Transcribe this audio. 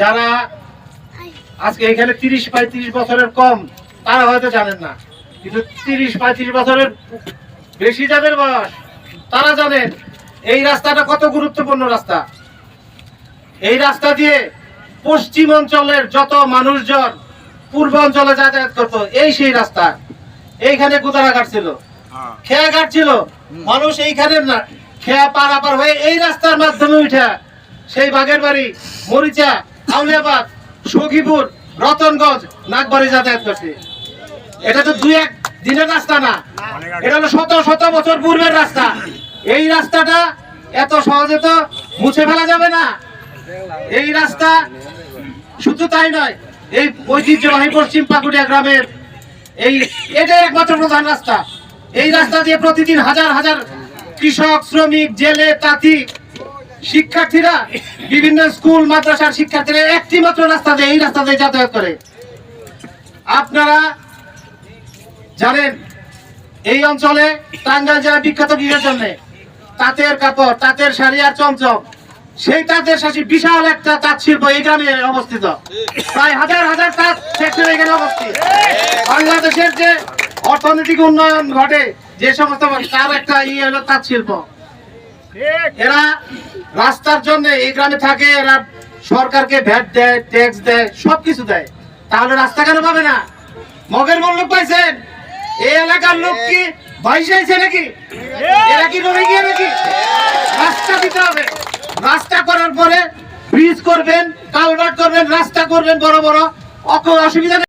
যারা আজকে এখানে তিরিশ পঁয়ত্রিশ বছরের কম তারা হয়তো জানেন না। কিন্তু তিরিশ পঁয়ত্রিশ বছরের বেশি যাদের বয়স তারা জানেন এই রাস্তাটা কত গুরুত্বপূর্ণ রাস্তা। এই রাস্তা দিয়ে পশ্চিম অঞ্চলের যত মানুষজন পূর্ব অঞ্চলে যাতায়াত করতো এই সেই রাস্তা। এইখানে গুদারাঘাট ছিল। খেয়াঘাট ছিল। মানুষ এইখানে না খেয়া পারাপার হয়ে এই রাস্তার মাধ্যমে উঠে সেই বাগের বাড়ি মরিচা আউলিয়াবাদ, সখীপুর, রতনগঞ্জ, নাগবাড়ি যাতায়াত করছে। এটা তো দুই এক দিনের রাস্তা না। এটা হলো শত শত বছর পূর্বের রাস্তা। এই রাস্তাটা এত সহজে তো মুছে ফেলা যাবে না। এই রাস্তা শুধু তাই নয়, এই ঐতিহ্যবাহী পশ্চিম পাকুড়িয়া গ্রামের এই এটাই একমাত্র প্রধান রাস্তা। এই রাস্তা দিয়ে প্রতিদিন হাজার হাজার কৃষক, শ্রমিক, জেলে, তাঁতি শিক্ষার্থীরা বিভিন্ন স্কুল, মাদ্রাসার শিক্ষার্থীরা একটি মাত্র রাস্তা দিয়ে, এই রাস্তা দিয়ে যাতায়াত করে। আপনারা জানেন, এই অঞ্চলে টাঙ্গাইল জেলা বিখ্যাত কিসের জন্য? তাঁতের কাপড়, তাঁতের শাড়ি আর চমচম। সেই তাঁতের শাড়ি বিশাল একটা তাঁত শিল্প এই গ্রামে অবস্থিত। প্রায় হাজার হাজার তাঁত ফ্যাক্টরি এখানে অবস্থিত। বাংলাদেশের যে অর্থনৈতিক উন্নয়ন ঘটে, যে সমস্ত তার একটা ইয়ে হলো তাঁত শিল্প। এরা রাস্তার জন্য এই গ্রামে থাকে, এরা সরকারকে ভ্যাট দেয় ট্যাক্স দেয়, সবকিছু দেয়। তাহলে রাস্তা কেন পাবে না? মগের মূল্য পাইছেন? এই এলাকার লোক কি ভাইসাইছে নাকি? এরা কি রয়ে গিয়ে নাকি? রাস্তা দিতে হবে। রাস্তা করার পরে ব্রিজ করবেন কালভার্ট করবেন, রাস্তা করবেন বড় বড়। অসুবিধা।